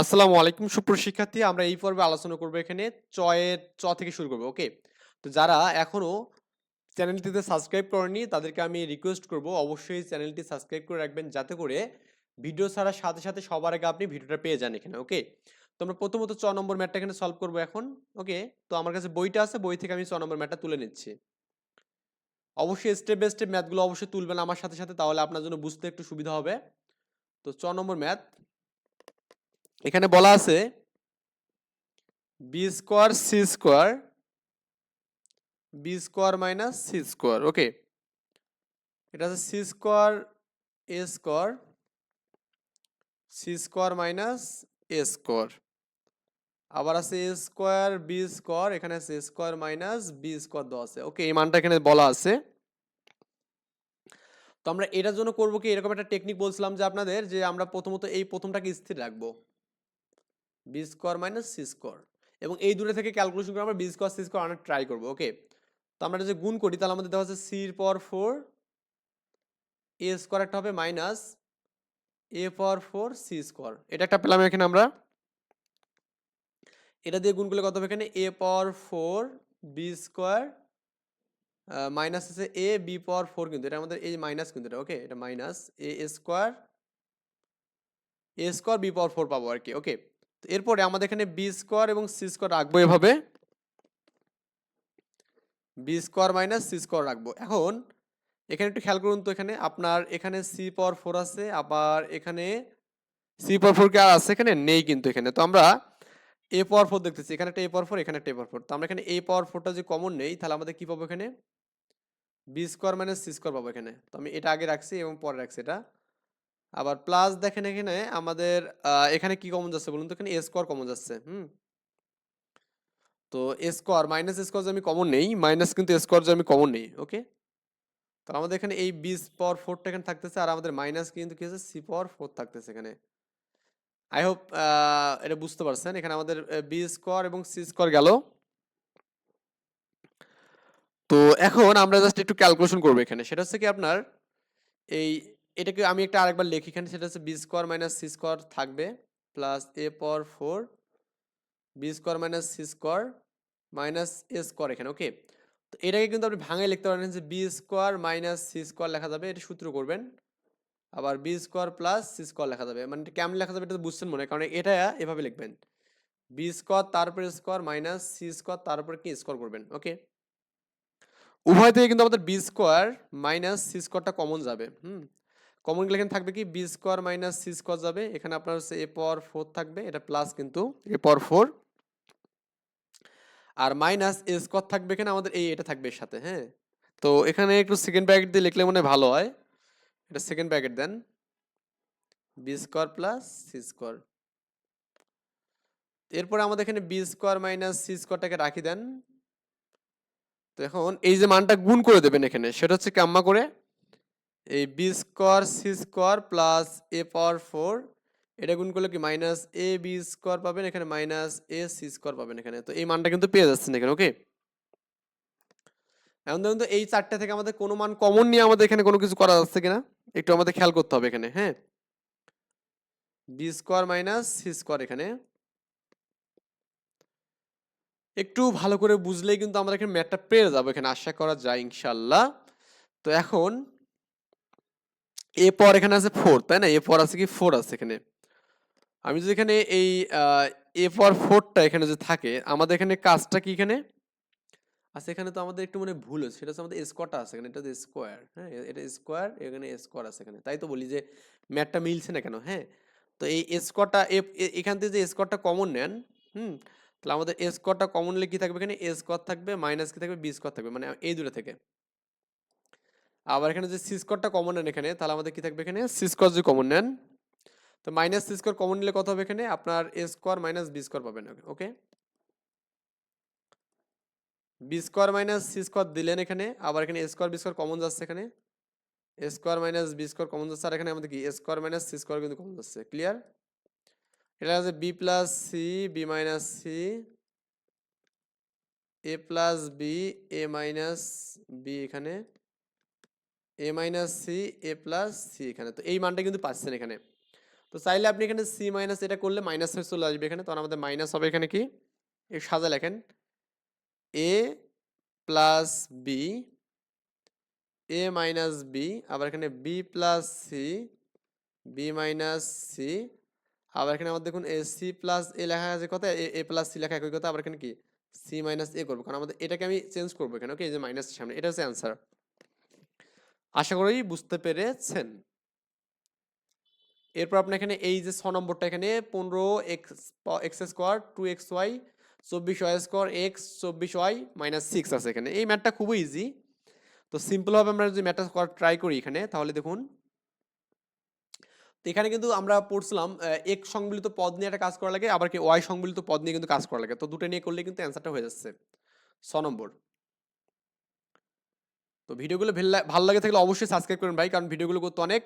আসসালামু আলাইকুম সুপ্রশিক্ষার্থী আমরা এই পর্বে আলোচনা করব এখানে চয়ের চ থেকে শুরু করব, ওকে? তো যারা এখনও চ্যানেলটিতে সাবস্ক্রাইব করেনি তাদেরকে আমি রিকোয়েস্ট করব অবশ্যই চ্যানেলটি সাবস্ক্রাইব করে রাখবেন যাতে করে ভিডিও ছাড়ার সাথে সাথে সবার আগে আপনি ভিডিওটা পেয়ে যান এখানে, ওকে? তো আমরা প্রথমত চ নম্বর ম্যাটটা এখানে সলভ করব এখন, ওকে? তো আমার কাছে বইটা আছে, বই থেকে আমি চ নম্বর ম্যাটটা তুলে নিচ্ছি। অবশ্যই স্টেপ বাই স্টেপ ম্যাথগুলো অবশ্যই তুলবেন আমার সাথে সাথে, তাহলে আপনার জন্য বুঝতে একটু সুবিধা হবে। তো চ নম্বর ম্যাথ। এখানে বলা আছে B square C square, B square minus C square, okay? এটা আছে C square A square, C square minus A square. আবার আছে এ স্কোয়ার, বি স্কোয়ার, এখানে আছে স্কোয়ার মাইনাস বি স্কোয়ার দেওয়া আছে, ওকে? এই মানটা এখানে বলা আছে। তো আমরা এটার জন্য করব কি? এরকম একটা টেকনিক বলছিলাম যে আপনাদের যে আমরা প্রথমত এই প্রথমটাকে স্থির রাখব। B square minus C square এবং এই দুটো থেকে ক্যালকুলেশন করে আমরা বি স্কোয়ার সি স্কোয়ার আনার ট্রাই করব ওকে তো আমরা এটা যে গুণ করি, তাহলে আমাদের দেওয়া হচ্ছে সির পর ফোর এ স্কোয়ার একটা হবে মাইনাস এ পর ফোর সি স্কোয়ার এটা একটা পেলাম এখানে আমরা। এটা দিয়ে গুণ করলে কত হবে এখানে? A power four B square minus আছে এ বি পাওয়ার ফোর কিন্তু। এটা আমাদের এই মাইনাস কিন্তু এটা ওকে এটা minus A square A square B power four পাবো আর কি ওকে এরপরে আমাদের এখানে বি স্কোয়ার এবং সি স্কোয়ার রাখব এভাবে। B square minus C square রাখব। এখন এখানে একটু খেয়াল করুন তো এখানে আপনার এখানে সি পাওয়ার ফোর আছে, আবার এখানে সি পাওয়ার ফোর কি আর আছে? এখানে নেই কিন্তু এখানে। তো আমরা এ পাওয়ার ফোর দেখতেছি। এখানে একটা এ পাওয়ার ফোর এখানে একটা এ পাওয়ার ফোর তো আমরা এখানে এ পাওয়ার ফোরটা যে কমন নেই, তাহলে আমাদের কি পাবো এখানে? B square minus C square পাবো এখানে। তো আমি এটা আগে রাখছি এবং পরে রাখছি এটা। আবার প্লাস দেখেন এখানে আমাদের এখানে কি কমন যাচ্ছে বলুন তো? এখানে এ স্কোয়ার কমন যাচ্ছে, হুম? তো এ স্কোয়ার মাইনাস স্কোয়ার যে আমি কমন নেই মাইনাস কিন্তু স্কোয়ার যে আমি কমন নেই ওকে তাহলে আমাদের এখানে এই বি পাওয়ার ফোরটা এখানে থাকতেছে আর আমাদের মাইনাস কিন্তু কি হচ্ছে সি পাওয়ার ফোর থাকতেছে এখানে। আই হোপ এটা বুঝতে পারছেন। এখানে আমাদের বি স্কোয়ার এবং সি স্কোয়ার গেল। তো এখন আমরা জাস্ট একটু ক্যালকুলেশন করব এখানে। সেটা হচ্ছে কি আপনার, এই এটাকে আমি একটা আরেকবার লিখি এখানে, সেটা হচ্ছে B square minus C square থাকবে plus A power four B square minus C square minus A square এখানে ওকে তো এটাকে কিন্তু আপনি ভাঙায় লিখতে পারেন যে B square minus C square লেখা যাবে, এটা সূত্র করবেন। আবার B square plus C square লেখা যাবে মানে কেমন লেখা যাবে এটা বুঝছেন মনে কারণ এটা এভাবে লিখবেন। বি স্কোয়ার তারপরে স্কোয়ার মাইনাস সি স্কোয়ার তারপরে কি স্কোয়ার করবেন ওকে উভয় থেকে কিন্তু আমাদের বি স্কোয়ার মাইনাস সি স্কোয়ারটা কমন যাবে, হুম? কমন এখানে থাকবে কি? B square minus C square যাবে। এখানে আপনার হচ্ছে এ পাওয়ার ফোর থাকবে। এটা প্লাস কিন্তু এ পাওয়ার ফোর আর মাইনাস এ স্কোয়ার থাকবে এখানে। আমাদের এই এটা থাকবে এর সাথে হ্যাঁ? তো এখানে একটু সেকেন্ড ব্র্যাকেট দিয়ে লিখলে মনে ভালো হয়। এটা সেকেন্ড ব্র্যাকেট দেন। B square plus C square এরপরে আমাদের এখানে বি স্কোয়ার মাইনাস সি স্কোয়ারটাকে রাখি দেন। তো এখন এই যে মানটা গুণ করে দেবেন এখানে, সেটা হচ্ছে কাম্মা করে? এই B square C square plus A power four এটা গুণ করলে কি মাইনাস এ বি স্কোয়ার পাবেন, এখানে মাইনাস এ সি স্কোয়ার পাবেন এখানে। তো এই মানটা কিন্তু পেয়ে যাচ্ছেন এখানে ওকে এখন দেখুন তো এই চারটে থেকে আমাদের কোনো মান কমন নিয়ে আমাদের এখানে কোনো কিছু করা যাচ্ছে কিনা? একটু আমাদের খেয়াল করতে হবে এখানে হ্যাঁ? B square minus C square এখানে। একটু ভালো করে বুঝলেই কিন্তু আমরা এখানে ম্যাথটা পেয়ে যাব এখানে, আশা করা যায় ইনশাল্লাহ তো এখন এ পর এখানে আছে ফোর তাই না? এ পর আছে কি? ফোর আছে এখানে। আমি যদি এখানে এই এ পর ফোরটা এখানে যে থাকে, আমাদের এখানে কাজটা কি এখানে? আচ্ছা এখানে তো আমাদের একটু মানে ভুল হচ্ছে সেটা হচ্ছে আমাদের স্কোয়ারটা আছে এখানে। এটা স্কোয়ার হ্যাঁ? এটা স্কোয়ার এখানে স্কোয়ার আছে এখানে। তাই তো বলি যে ম্যাথটা মিলছে না কেন হ্যাঁ? তো এই স্কোয়ারটা এখান থেকে যে স্কোয়ারটা কমন নেন, হুম? তাহলে আমাদের স্কোয়ারটা কমন নিলে কি থাকবে এখানে? এ স্কোয়ার থাকবে মাইনাস কি থাকবে? বি স্কোয়ার থাকবে। মানে এই দুটো থেকে। আবার এখানে যে সি কমন নেন এখানে, তাহলে আমাদের কি থাকবে এখানে? সি যদি কমন নেন, তো মাইনাস সি কমন নিলে কত হবে এখানে? আপনার A square minus B square পাবেন okay B square minus C square দিলেন এখানে, আবার এখানে A square B square common যাচ্ছে এখানে। A square minus B square common যাচ্ছে, আর এখানে আমাদের কি? A square minus C square কিন্তু কমন যাচ্ছে ক্লিয়ার এটা আছে B plus C B minus C A plus B A minus B এখানে। A minus C A plus C এখানে। তো এই মানটা কিন্তু পাচ্ছেন এখানে। তো চাইলে আপনি এখানে সি মাইনাস এটা করলে মাইনাস হয়ে চলে আসবে এখানে। তখন আমাদের মাইনাস হবে এখানে কি? এই সাজা লেখেন। A plus B A minus B আবার এখানে B plus C B minus C আবার এখানে আমাদের দেখুন এ সি প্লাস এ লেখা আছে কথা এ প্লাস সি লেখা একই কথা। আবার এখানে কি? সি মাইনাস এ করব। কারণ আমাদের এটাকে আমি চেঞ্জ করব এখানে। ওকে এই যে মাইনাস সামনে। এটা হচ্ছে অ্যান্সার আশা করি বুঝতে পেরেছেন। এরপর আপনি এখানে এই যে ছ নম্বরটা এখানে পনেরো X X square, two X Y, চব্বিশ ওয়াই স্কোয়ার, এক্স, চব্বিশ ওয়াই মাইনাস সিক্স আছে এখানে। এই ম্যাথটা খুবই ইজি। তো সিম্পলভাবে আমরা যদি ম্যাথটা ট্রাই করি এখানে, তাহলে দেখুন। তো এখানে কিন্তু আমরা পড়ছিলাম এক সংবলিত পদ নিয়ে একটা কাজ করা লাগে, আবার কি ওয়াই সংবলিত পদ নিয়ে কিন্তু কাজ করা লাগে। তো দুটো নিয়ে করলে কিন্তু অ্যান্সারটা হয়ে যাচ্ছে। ছ নম্বর। তো ভিডিওগুলো ভালো লাগে থাকলে অবশ্যই সাবস্ক্রাইব করুন ভাই, কারণ ভিডিওগুলো করতে অনেক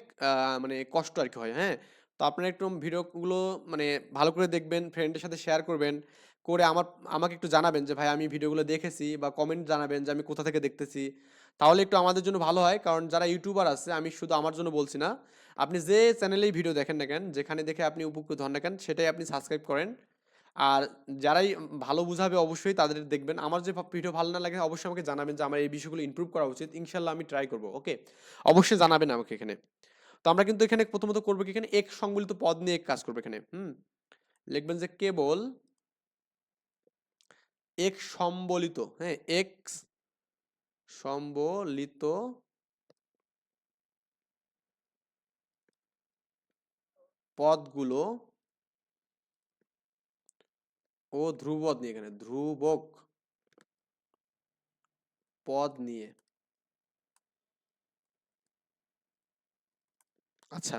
মানে কষ্ট আর কি হয় হ্যাঁ? তো আপনারা একটু ভিডিওগুলো মানে ভালো করে দেখবেন ফ্রেন্ডের সাথে শেয়ার করবেন, করে আমার, আমাকে একটু জানাবেন যে, ভাই, আমি ভিডিওগুলো দেখেছি বা কমেন্ট জানাবেন যে, আমি কোথা থেকে দেখতেছি? তাহলে একটু আমাদের জন্য ভালো হয়, কারণ যারা ইউটিউবার আছে, আমি শুধু আমার জন্য বলছি না, আপনি যে চ্যানেলেই ভিডিও দেখেন না কেন, যেখানে দেখে আপনি উপকৃত হন না কেন, সেটাই আপনি সাবস্ক্রাইব করেন। আর যারাই ভালো বুঝাবে অবশ্যই তাদের দেখবেন। আমার যে ভিডিও ভালো না লাগে অবশ্যই আমাকে জানাবেন যে আমার এই বিষয়গুলো ইমপ্রুভ করা উচিত। ইনশাল্লাহ আমি ট্রাই করব ওকে অবশ্যই জানাবেন আমাকে এখানে। তো আমরা কিন্তু এখানে প্রথমত করব কি এখানে? এক সংবলিত পদ নিয়ে এক কাজ করব এখানে, হুম? লিখবেন যে কেবল এক সম্বলিত হ্যাঁ এক্স সম্বলিত পদগুলো ও ধ্রুবদ নিয়ে এখানে, ধ্রুবক পদ নিয়ে। আচ্ছা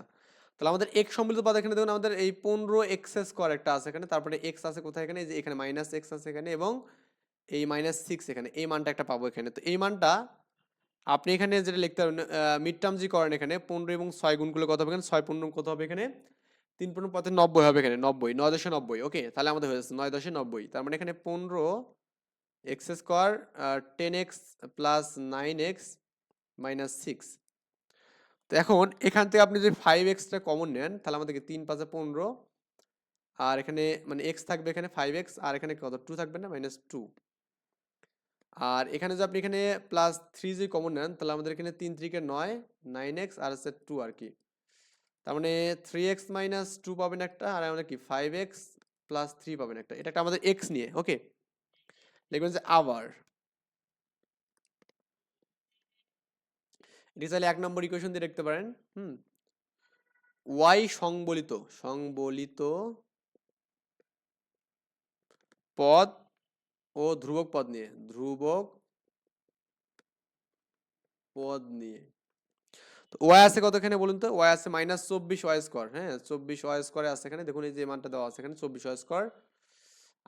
তাহলে আমাদের এক্স সম্মিলিত পদ এখানে দেখুন, আমাদের এই পনেরো এক্স স্কোয়ার একটা আছে এখানে, তারপরে এক্স আছে কোথায় এখানে যে এখানে মাইনাস এক্স আছে এখানে, এবং এই মাইনাস সিক্স এখানে, এই মানটা একটা পাবো এখানে। তো এই মানটা আপনি এখানে যেটা লিখতে পারবেন মিড টার্ম জি করেন এখানে, পনেরো এবং ছয় গুণগুলো কত হবে এখানে? ছয় পনেরো কত হবে এখানে? তিন পনেরো পথে নব্বই হবে এখানে, নব্বই, নয় দশে নব্বই ওকে তাহলে আমাদের হয়ে যাচ্ছে নয় দশে নব্বই, তার মানে এখানে পনেরো X square ten X plus nine X minus six. তো এখন এখান থেকে আপনি যদি ফাইভ এক্সটা কমন নেন, তাহলে আমাদেরকে তিন পাঁচে পনেরো, আর এখানে মানে এক্স থাকবে এখানে ফাইভ এক্স, আর এখানে কত? টু থাকবে না? মাইনাস টু আর এখানে যদি আপনি এখানে প্লাস থ্রি যদি কমন নেন, তাহলে আমাদের এখানে তিন ত্রিকে নয় নাইন এক্স, আর হচ্ছে টু আর কি। তার মানে থ্রি এক্স মাইনাস টু পাবেন একটা, আর আমাদের কি ফাইভ এক্স প্লাস থ্রি পাবেন একটা। এটা একটা আমাদের এক্স নিয়ে ওকে লিখবেন যে আবার এটি চাইলে এক নম্বর ইকুয়েশন দিয়ে দেখতে পারেন, হুম? ওয়াই সংবলিত সংবলিত পদ ও ধ্রুবক পদ নিয়ে, ধ্রুবক পদ নিয়ে। তো ওয়াই আছে কতখানে বলুন তো? ওয়াই আছে মাইনাস চব্বিশ ওয়াই স্কোয়ার হ্যাঁ? চব্বিশ ওয়াই স্কোয়ারে আছে এখানে। দেখুন এই যে মানটা দেওয়া আছে এখানে, চব্বিশ ওয়াই স্কোয়ার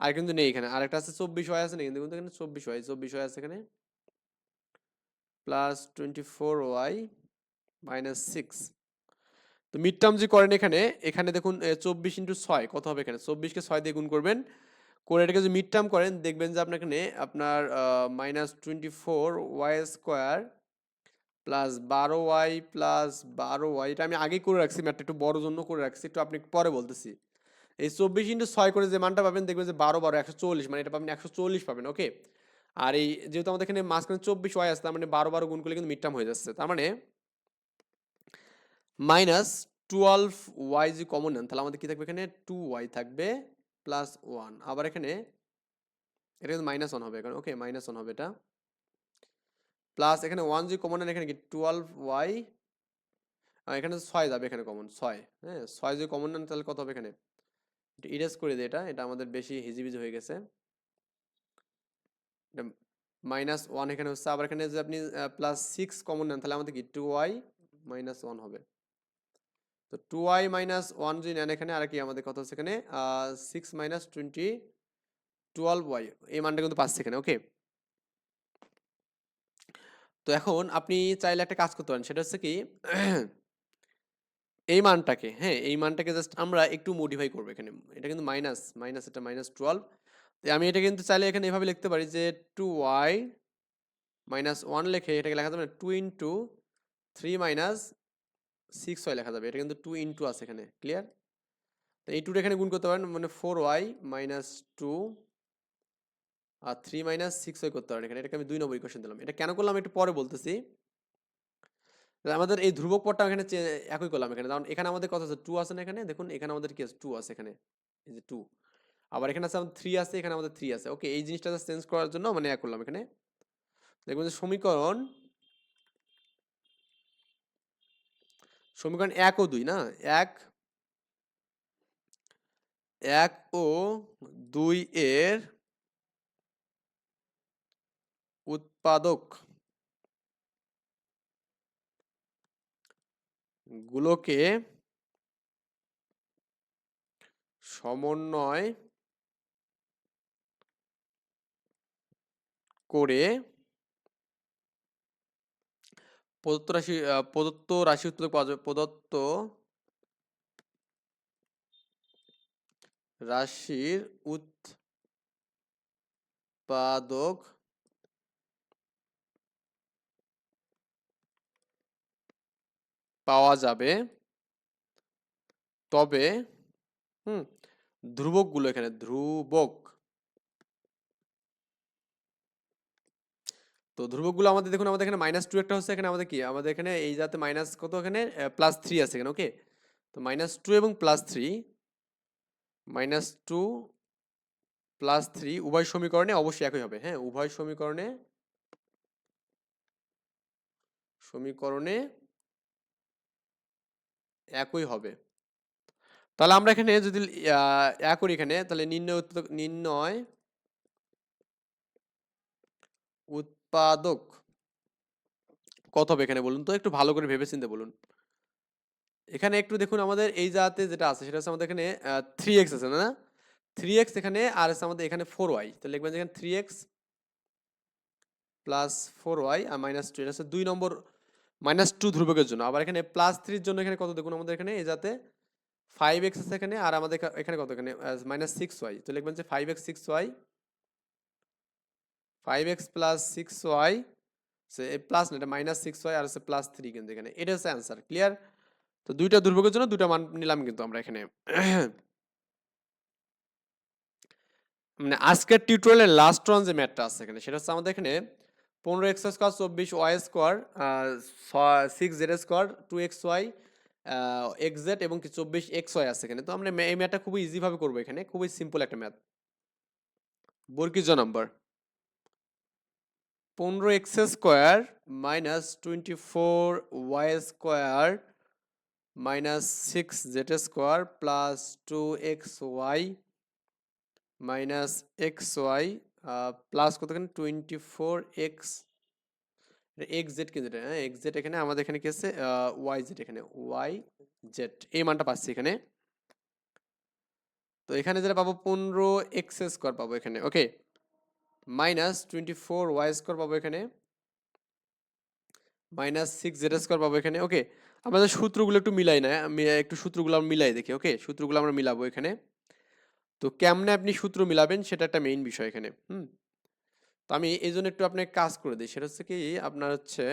আর কিন্তু নেই এখানে। আরেকটা আছে চব্বিশ ওয়াই আছে নেই, কিন্তু এখানে চব্বিশ ওয়াই চব্বিশ ওয়াই আছে এখানে। Plus twenty four Y minus six তো মিড টার্ম যে করেন এখানে এখানে দেখুন চব্বিশ ইন্টু ছয়, কত হবে এখানে? চব্বিশকে ছয় দিয়ে গুণ করবেন। করে এটাকে যদি মিড টার্ম করেন, দেখবেন যে আপনার এখানে আপনার minus twenty four Y square plus বারো ওয়াই প্লাস বারো ওয়াই এটা আমি আগেই করে রাখছি ম্যাটটা একটু বড় জন্য করে রাখছি, একটু আপনি পরে বলতেছি। এই চব্বিশ ইন্টু ছয় করে যে মানটা পাবেন, দেখবেন যে বারো বারো, একশো চল্লিশ মানে এটা পাবেন একশো চল্লিশ পাবেন ওকে আর এই যেহেতু আমাদের এখানে মাঝখানে চব্বিশ ওয়াই আছে, তার মানে বারো বারো গুণ করলে কিন্তু মিড হয়ে যাচ্ছে, তার মানে মাইনাস টুয়েলভ ওয়াই যদি কমন নেন তাহলে আমাদের কি থাকবে এখানে? টু ওয়াই থাকবে প্লাস ওয়ান আবার এখানে, এটা কিন্তু মাইনাস ওয়ান হবে এখানে ওকে মাইনাস ওয়ান হবে এটা। প্লাস এখানে ওয়ান জি কমন এখানে কি? টুয়েলভ ওয়াই এখানে ছয় যাবে এখানে কমন ছয় হ্যাঁ? ছয় যদি কমন নেন তাহলে কত হবে এখানে? ইরেজ করে দিই এটা এটা আমাদের বেশি হিজিবিজি হয়ে গেছে। মাইনাস ওয়ান এখানে হচ্ছে, আবার এখানে যদি আপনি প্লাস সিক্স কমন নেন, তাহলে আমাদের কি? টু ওয়াই মাইনাস ওয়ান হবে। তো টু ওয়াই মাইনাস ওয়ান যদি নেন এখানে, আর কি আমাদের কত হচ্ছে এখানে? Six minus twenty twelve Y এই মানটা কিন্তু পাচ্ছে এখানে ওকে তো এখন আপনি চাইলে একটা কাজ করতে পারেন। সেটা হচ্ছে কি, এই মানটাকে হ্যাঁ এই মানটাকে জাস্ট আমরা একটু মডিফাই করব এখানে। এটা কিন্তু মাইনাস মাইনাস এটা মাইনাস টুয়েলভ আমি এটা কিন্তু চাইলে এখানে এভাবে লিখতে পারি যে টু ওয়াই মাইনাস ওয়ান লেখে এটাকে লেখা যাবে না two into three minus six Y লেখা যাবে। এটা কিন্তু টু ইন্টু আছে এখানে ক্লিয়ার তো এই টুটা এখানে গুণ করতে পারেন মানে ফোর ওয়াই মাইনাস টু আর থ্রি মাইনাস সিক্স ওয়াই করতে পারেন এখানে। এটাকে আমি দুই নম্বর ইকুয়েশন দিলাম। এটা কেন করলাম? একটু পরে বলতেছি। আমাদের এই ধ্রুবক পদটা এখানে একই করলাম এখানে। কারণ এখানে আমাদের কত আছে? টু আছে না এখানে? দেখুন, এখানে আমাদের কি আছে? টু আছে এখানে। এই যে টু আবার এখানে আছে আমাদের থ্রি আছে, এখানে আমাদের থ্রি আছে। ওকে এই জিনিসটা চেঞ্জ করার জন্য মানে এক করলাম এখানে। দেখবেন যে সমীকরণ সমীকরণ এক ও দুই না? এক এক ও দুই এর উৎপাদক গুলোকে সমন্বয় করে প্রদত্ত রাশি প্রদত্ত রাশি উৎপাদক পাওয়া যাবে প্রদত্ত রাশির উৎপাদক পাওয়া যাবে। তবে, হুম, ধ্রুবকগুলো এখানে, ধ্রুবক। তো ধ্রুবকগুলো আমাদের, দেখুন, আমাদের এখানে মাইনাস টু একটা হচ্ছে এখানে আমাদের কি? আমাদের এখানে এই যাতে মাইনাস কত এখানে? প্লাস থ্রি আছে এখানে ওকে তো মাইনাস টু এবং plus three minus two plus three উভয় সমীকরণে অবশ্যই একই হবে হ্যাঁ? উভয় সমীকরণে সমীকরণে একই হবে। তাহলে আমরা এখানে যদি এক করি এখানে, তাহলে নির্ণয় উৎপাদক নির্ণয় উৎপাদক কত হবে এখানে বলুন তো? একটু ভালো করে ভেবে চিনতে বলুন। এখানে একটু দেখুন আমাদের এই জাতে যেটা আছে, সেটা হচ্ছে আমাদের এখানে থ্রি এক্স আছে, না থ্রি এক্স এখানে আর আছে আমাদের এখানে ফোর ওয়াই তো লিখবেন এখানে three X plus four Y আর মাইনাস টু এটা দুই নম্বর মাইনাস টু ধ্রুবকের জন্য। আবার এখানে প্লাস থ্রির জন্য এখানে কত দেখুন আমাদের এখানে? এই যাতে ফাইভ এক্স আছে এখানে আর আমাদের এখা- এখানে কত এখানে? মাইনাস সিক্স ওয়াই তো লিখবেন যে five X six Y five X plus six Y সে প্লাস না, এটা মাইনাস সিক্স ওয়াই আর হচ্ছে প্লাস থ্রি কিন্তু এখানে। এটা হচ্ছে অ্যান্সার ক্লিয়ার তো দুইটা দুর্ভোগের জন্য দুইটা মান নিলাম কিন্তু আমরা এখানে। মানে আজকের টিউটোরিয়ালের লাস্ট ওয়ান যে ম্যাথটা আছে এখানে, সেটা হচ্ছে আমাদের এখানে পনেরো এক্স স্কোয়ার, চব্বিশ Y square six Z square, two X Y X Z এবং চব্বিশ এক্স ওয়াই আছে এখানে। তো আমরা এই ম্যাথটা খুবই ইজিভাবে করব এখানে। খুবই সিম্পল একটা ম্যাথ। বর্গিজ নাম্বার পনেরো X square minus twenty four Y square minus six Z square plus two X Y minus X Y plus কতখানি? Twenty four X X Z কিন্তু এটা, হ্যাঁ এক্স জেড এখানে আমাদের এখানে কি আছে? ওয়াই জেড এখানে ওয়াই জেড এই মানটা পাচ্ছি এখানে। তো এখানে যেটা পাবো পনেরো এক্স স্কোয়ার পাবো এখানে okay minus twenty four Y square পাবো এখানে। মাইনাস সিক্স জেড স্কোয়ার পাবো এখানে ওকে আমাদের সূত্রগুলো একটু মিলাই না আমি একটু সূত্রগুলো আমরা মিলাই দেখি ওকে সূত্রগুলো আমরা মিলাবো এখানে। তো কেমনে আপনি সূত্র মিলাবেন সেটা একটা মেইন বিষয় এখানে হুম? তো আমি এই জন্য একটু আপনাকে কাজ করে দিই। সেটা হচ্ছে কি আপনার হচ্ছে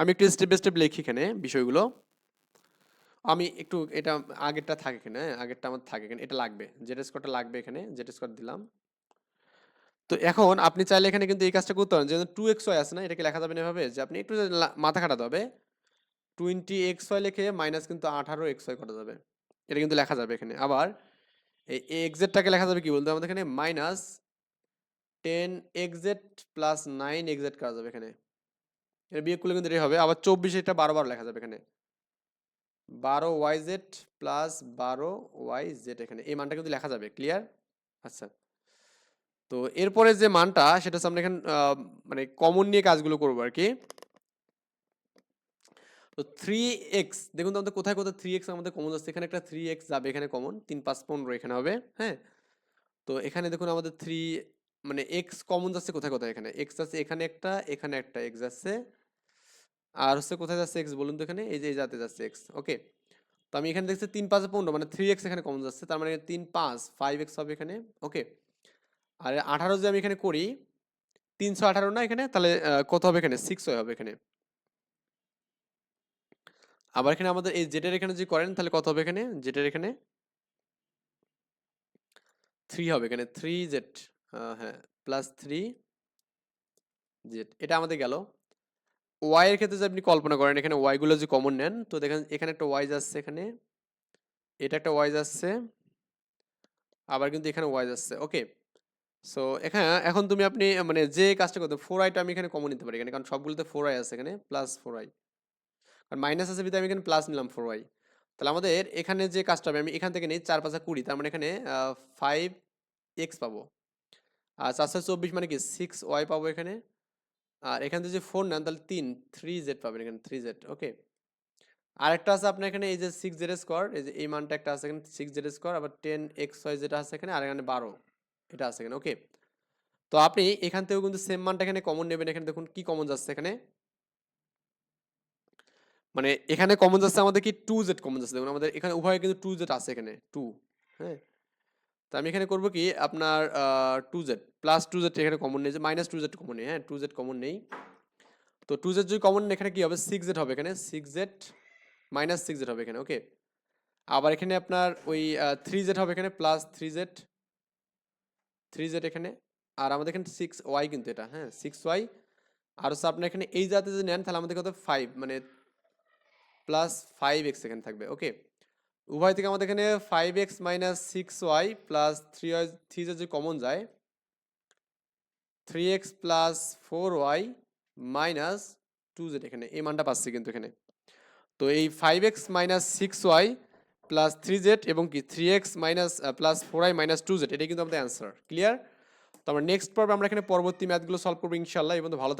আমি একটু স্টেপ বাই স্টেপ লিখি এখানে বিষয়গুলো। আমি একটু এটা আগেরটা থাকে এখানে হ্যাঁ, আগেরটা আমার থাকে এখানে এটা লাগবে জেড স্কোয়ারটা লাগবে এখানে জেড স্কোয়ার দিলাম। তো এখন আপনি চাইলে এখানে কিন্তু এই কাজটা করতে পারেন যেমন টু এক্স ওয়াই আছে না এটাকে লেখা যাবে না এভাবে যে আপনি একটু মাথা খাটাতে হবে টোয়েন্টি এক্স ওয়াই লিখে মাইনাস কিন্তু আঠারো এক্স ওয়াই করা যাবে। এটা কিন্তু লেখা যাবে এখানে। আবার এই এক্সেটটাকে লেখা যাবে কি বলতে? আমাদের এখানে minus ten X Z plus nine X Z করা যাবে এখানে। এটা বিয়োগ করলে কিন্তু হবে। আবার চব্বিশ এটা বারো বারো লেখা যাবে এখানে। বারো ওয়াই জেড প্লাস বারো ওয়াই জেড এখানে। এই মানটা কিন্তু লেখা যাবে ক্লিয়ার আচ্ছা। তো এরপরে যে মানটা, সেটা হচ্ছে আমরা এখানে মানে কমন নিয়ে কাজগুলো করব আর কি। তো থ্রি এক্স দেখুন তো আমাদের কোথায় কোথায় থ্রি এক্স আমাদের কমন যাচ্ছে এখানে একটা থ্রি এক্স যাবে, এখানে কমন তিন পাঁচ পনেরো এখানে হবে হ্যাঁ? তো এখানে দেখুন আমাদের থ্রি মানে এক্স কমন যাচ্ছে কোথায় কোথায় এখানে? এক্স আছে এখানে একটা এখানে একটা এক্স যাচ্ছে, আর হচ্ছে কোথায় যাচ্ছে এক্স বলুন তো এখানে? এই যে এই যাতে যাচ্ছে এক্স ওকে তো আমি এখানে দেখছি তিন পাঁচ পনেরো মানে থ্রি এক্স এখানে কমন যাচ্ছে, তার মানে তিন পাঁচ ফাইভ এক্স হবে এখানে ওকে আর আঠারো যে আমি এখানে করি, তিনশো আঠারো না এখানে? তাহলে কত হবে এখানে? সিক্স হবে এখানে। আবার এখানে আমাদের এই জেটের এখানে যদি করেন, তাহলে কত হবে এখানে? জেটের এখানে? থ্রি হবে এখানে। থ্রি জেড হ্যাঁ প্লাস থ্রি জেড এটা আমাদের গেল। ওয়াই এর ক্ষেত্রে যদি আপনি কল্পনা করেন, এখানে ওয়াই গুলো যদি কমন নেন, তো দেখেন এখানে একটা ওয়াই যাচ্ছে এখানে, এটা একটা ওয়াই যাচ্ছে, আবার কিন্তু এখানে ওয়াই যাচ্ছে। ওকে সো এখানে এখন তুমি আপনি মানে যে কাজটা করতে ফোর আইটা আমি এখানে কমন নিতে পারি এখানে, কারণ সবগুলোতে ফোর আই আছে এখানে প্লাস ফোর আই কারণ মাইনাস আছে বিধে আমি এখানে প্লাস নিলাম ফোর ওয়াই তাহলে আমাদের এখানে যে কাজটা হবে, আমি এখান থেকে নিই চার পাঁচা কুড়ি, তার মানে এখানে ফাইভ এক্স পাবো। আর চারশো চব্বিশ মানে কি সিক্স ওয়াই পাবো এখানে। আর এখান থেকে যে ফোর নেন, তাহলে তিন থ্রি জেড পাবেন এখানে থ্রি জেড ওকে আরেকটা আছে আপনার এখানে, এই যে সিক্স জেড স্কোয়ার এই যে এই মানটা একটা আছে এখানে সিক্স জেড স্কোয়ার আবার টেন এক্স ওয়াই যেটা আছে এখানে, আর এখানে বারো এটা আছে এখানে ওকে তো আপনি এখান থেকেও কিন্তু সেম মানটা এখানে কমন নেবেন, এখানে দেখুন কি কমন যাচ্ছে এখানে। মানে এখানে কমন যাচ্ছে আমাদের কি টু জেড কমন যাচ্ছে দেখুন আমাদের এখানে উভয় কিন্তু টু জেড আছে এখানে টু হ্যাঁ? তো আমি এখানে করব কি? আপনার two Z plus two Z এখানে কমন নেই, যে মাইনাস টু জেড কমন নেই হ্যাঁ? টু জেড কমন নেই। তো টু জেড যদি কমন এখানে কি হবে? সিক্স জেড হবে এখানে six Z minus six Z হবে এখানে ওকে আবার এখানে আপনার ওই থ্রি জেড হবে এখানে plus three Z three Z এখানে, আর আমাদের এখানে সিক্স ওয়াই কিন্তু এটা হ্যাঁ? সিক্স ওয়াই আর হচ্ছে আপনার এখানে এই জাতে যদি নেন, তাহলে আমাদের কত? ফাইভ মানে প্লাস ফাইভ এক্স এখানে থাকবে ওকে উভয় থেকে আমাদের এখানে five X minus six Y plus three Y three যদি কমন যায় three X plus four Y minus two Z এখানে, এই মানটা পাচ্ছি কিন্তু এখানে। তো এই five X minus six Y plus three Z এবং কি three X minus plus four I minus two Z এটাই কিন্তু আমাদের অ্যান্সার ক্লিয়ার তো আমরা নেক্সট পর্বে আমরা এখানে পরবর্তী ম্যাথগুলো সলভ করব ইনশাল্লাহ এবং ভালো